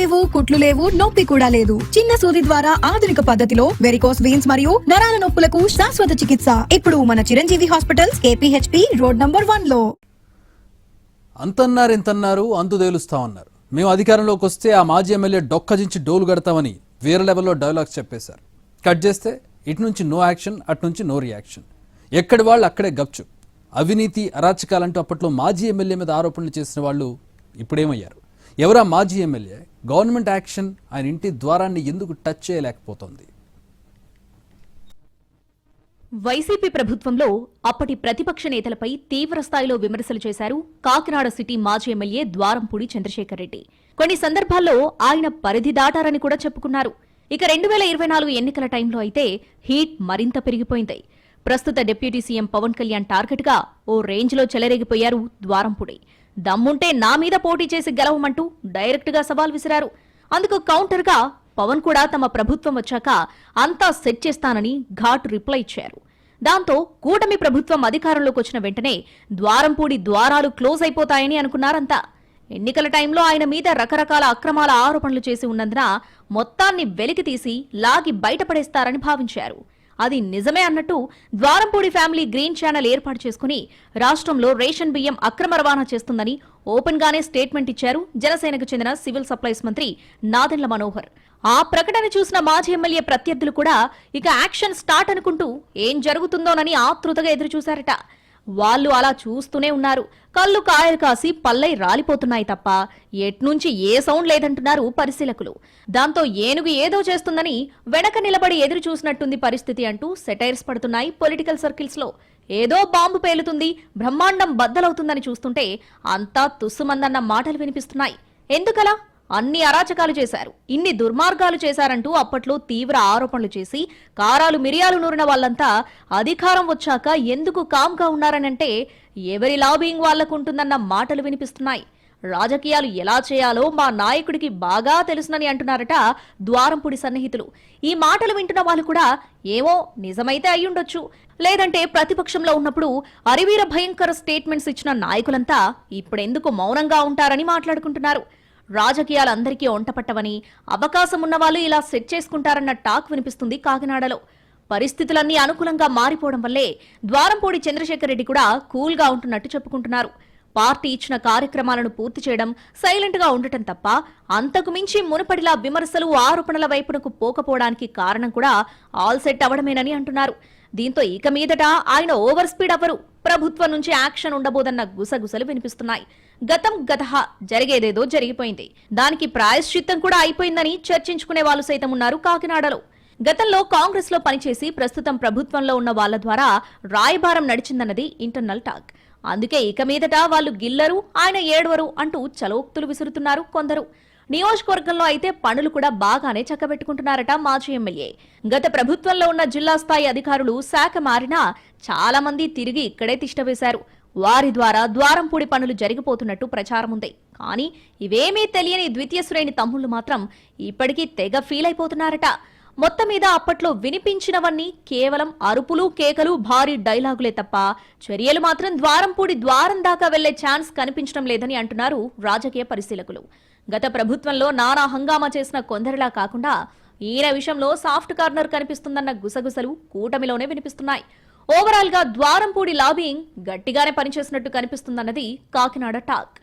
లేవు కుట్లు లేవు నొప్పి కూడా లేదు. చిన్న సూది ద్వారా ఆధునిక పద్ధతిలో వెరికోస్ వీన్స్ మరియు నరాల నొప్పులకు శాశ్వత చికిత్స. ఇప్పుడు మన Chiranjeevi hospitals KPHB road number వన్లో అంతన్నారు ఇంతన్నారు అంతు తేలుస్తామన్నారు. మేము అధికారంలోకి వస్తే ఆ మాజీ ఎమ్మెల్యే డొక్కజించి డోలు కడతామని వేరే లెవెల్లో డైలాగ్స్ చెప్పేశారు. కట్ చేస్తే ఇటు నుంచి నో యాక్షన్ అటు నుంచి నో రియాక్షన్. ఎక్కడి వాళ్ళు అక్కడే గప్చు. అవినీతి అరాచకాలంటూ అప్పట్లో మాజీ ఎమ్మెల్యే మీద ఆరోపణలు చేసిన వాళ్ళు ఇప్పుడేమయ్యారు? ఎవరా మాజీ ఎమ్మెల్యే? గవర్నమెంట్ యాక్షన్ ఆయన ఇంటి ద్వారాన్ని ఎందుకు టచ్ చేయలేకపోతోంది? వైసీపీ ప్రభుత్వంలో అప్పటి ప్రతిపక్ష నేతలపై తీవ్రస్థాయిలో విమర్శలు చేశారు కాకినాడ సిటీ మాజీ ఎమ్మెల్యే ద్వారంపూడి చంద్రశేఖర్ రెడ్డి కొన్ని సందర్భాల్లో ఆయన పరిధి దాటారని కూడా చెప్పుకున్నారు. ఇక రెండు వేల ఇరవై నాలుగు ఎన్నికల టైంలో అయితే హీట్ మరింత పెరిగిపోయింది. ప్రస్తుత డిప్యూటీ సీఎం పవన్ కళ్యాణ్ టార్గెట్గా ఓ రేంజ్లో చెలరేగిపోయారు ద్వారంపుడి. దమ్ముంటే నా మీద పోటీ చేసి గెలవమంటూ డైరెక్ట్గా సవాల్ విసిరారు. అందుకు కౌంటర్గా పవన్ కూడా తమ ప్రభుత్వం వచ్చాక అంతా సెట్ చేస్తానని ఘాట్ రిప్లై ఇచ్చారు. దాంతో కూటమి ప్రభుత్వం అధికారంలోకి వచ్చిన వెంటనే ద్వారంపూడి ద్వారాలు క్లోజ్ అయిపోతాయని అనుకున్నారంతా. ఎన్నికల టైంలో ఆయన మీద రకరకాల అక్రమాల ఆరోపణలు చేసి ఉన్నందున మొత్తాన్ని వెలికి తీసి లాగి బయటపడేస్తారని భావించారు. అది నిజమే అన్నట్టు ద్వారంపూడి ఫ్యామిలీ గ్రీన్ ఛానల్ ఏర్పాటు చేసుకుని రాష్ట్రంలో రేషన్ బియ్యం అక్రమ రవాణా చేస్తుందని ఓపెన్ గానే స్టేట్మెంట్ ఇచ్చారు జనసేనకు చెందిన సివిల్ సప్లైస్ మంత్రి నాదెండ్ల మనోహర్. ఆ ప్రకటన చూసిన మాజీ ఎమ్మెల్యే ప్రత్యర్థులు కూడా ఇక యాక్షన్ స్టార్ట్ అనుకుంటూ ఏం జరుగుతుందోనని ఆతృతగా ఎదురుచూశారట. వాళ్ళు అలా చూస్తూనే ఉన్నారు. కళ్ళు కాయలు కాసి పల్లై రాలిపోతున్నాయి తప్ప ఎట్నుంచి ఏ సౌండ్ లేదంటున్నారు పరిశీలకులు. దాంతో ఏనుగు ఏదో చేస్తుందని వెనక నిలబడి ఎదురు చూసినట్టుంది పరిస్థితి అంటూ సెటైర్స్ పడుతున్నాయి పొలిటికల్ సర్కిల్స్లో ఏదో బాంబు పేలుతుంది బ్రహ్మాండం బద్దలవుతుందని చూస్తుంటే అంతా తుస్సుమందన్న మాటలు వినిపిస్తున్నాయి. ఎందుకలా? అన్ని అరాచకాలు చేశారు. ఇన్ని దుర్మార్గాలు చేశారంటూ అప్పట్లో తీవ్ర ఆరోపణలు చేసి కారాలు మిరియాలు నూరిన వాళ్ళంతా అధికారం వచ్చాక ఎందుకు కామ్గా ఉన్నారనంటే ఎవరి లాబింగ్ వాళ్ళకుంటుందన్న మాటలు వినిపిస్తున్నాయి. రాజకీయాలు ఎలా చేయాలో మా నాయకుడికి బాగా తెలుసునని అంటున్నారట ద్వారంపుడి సన్నిహితులు. ఈ మాటలు వింటున్న వాళ్ళు కూడా ఏమో నిజమైతే అయ్యుండొచ్చు. లేదంటే ప్రతిపక్షంలో ఉన్నప్పుడు అరివీర భయంకర స్టేట్మెంట్స్ ఇచ్చిన నాయకులంతా ఇప్పుడెందుకు మౌనంగా ఉంటారని మాట్లాడుకుంటున్నారు. రాజకీయాలు అందరికీ ఒంటపట్టవని అవకాశం ఉన్నవాళ్ళు ఇలా సెట్ చేసుకుంటారన్న టాక్ వినిపిస్తుంది కాకినాడలో. పరిస్థితులన్నీ అనుకూలంగా మారిపోవడం వల్లే ద్వారంపూడి చంద్రశేఖర్ రెడ్డి కూడా కూల్గా ఉంటున్నట్టు చెప్పుకుంటున్నారు. పార్టీ ఇచ్చిన కార్యక్రమాలను పూర్తి చేయడం సైలెంట్గా ఉండటం తప్ప అంతకు మించి మునుపటిలా విమర్శలు ఆరోపణల వైపునకు పోకపోవడానికి కారణం కూడా ఆల్ సెట్ అవడమేనని అంటున్నారు. దీంతో ఇక మీదట ఆయన ఓవర్ స్పీడ్ అవ్వరు. ప్రభుత్వం నుంచి యాక్షన్ ఉండబోదన్న గుసగుసలు వినిపిస్తున్నాయి. గతం గత జరిగేదేదో జరిగిపోయింది. దానికి ప్రాయశ్చిత్తం కూడా అయిపోయిందని చర్చించుకునే వాళ్ళు సైతం ఉన్నారు కాకినాడలో. గతంలో కాంగ్రెస్లో పనిచేసి ప్రస్తుతం ప్రభుత్వంలో ఉన్న వాళ్ళ ద్వారా రాయబారం నడిచిందన్నది ఇంటర్నల్ టాక్. అందుకే ఇక మీదట వాళ్ళు గిల్లరు ఆయన ఏడవరు అంటూ చలోక్తులు విసురుతున్నారు కొందరు. నియోజకవర్గంలో అయితే పనులు కూడా బాగానే చక్కబెట్టుకుంటున్నారట మాజీ ఎమ్మెల్యే. గత ప్రభుత్వంలో ఉన్న జిల్లా స్థాయి అధికారులు శాఖ మారినా చాలా మంది తిరిగి ఇక్కడే తిష్టవేశారు వారి ద్వారా ద్వారంపూడి పనులు జరిగిపోతున్నట్టు ప్రచారం ఉంది. కానీ ఇవేమీ తెలియని ద్వితీయ శ్రేణి తమ్ముళ్ళు మాత్రం ఇప్పటికీ తెగ ఫీల్ అయిపోతున్నారట. మొత్తం మీద అప్పట్లో వినిపించినవన్నీ కేవలం అరుపులు కేకలు భారీ డైలాగులే తప్ప చర్యలు మాత్రం ద్వారంపూడి ద్వారం దాకా వెళ్ళే ఛాన్స్ కనిపించడం లేదని అంటున్నారు రాజకీయ పరిశీలకులు. గత ప్రభుత్వంలో నానా హంగామా చేసిన కొందరిలా కాకుండా ఈయన విషయంలో సాఫ్ట్ కార్నర్ కనిపిస్తుందన్న గుసగుసలు కూటమిలోనే వినిపిస్తున్నాయి. ఓవరాల్గా ద్వారంపూడి లాబింగ్ గట్టిగానే పనిచేసినట్టు కనిపిస్తుందన్నది కాకినాడ టాక్.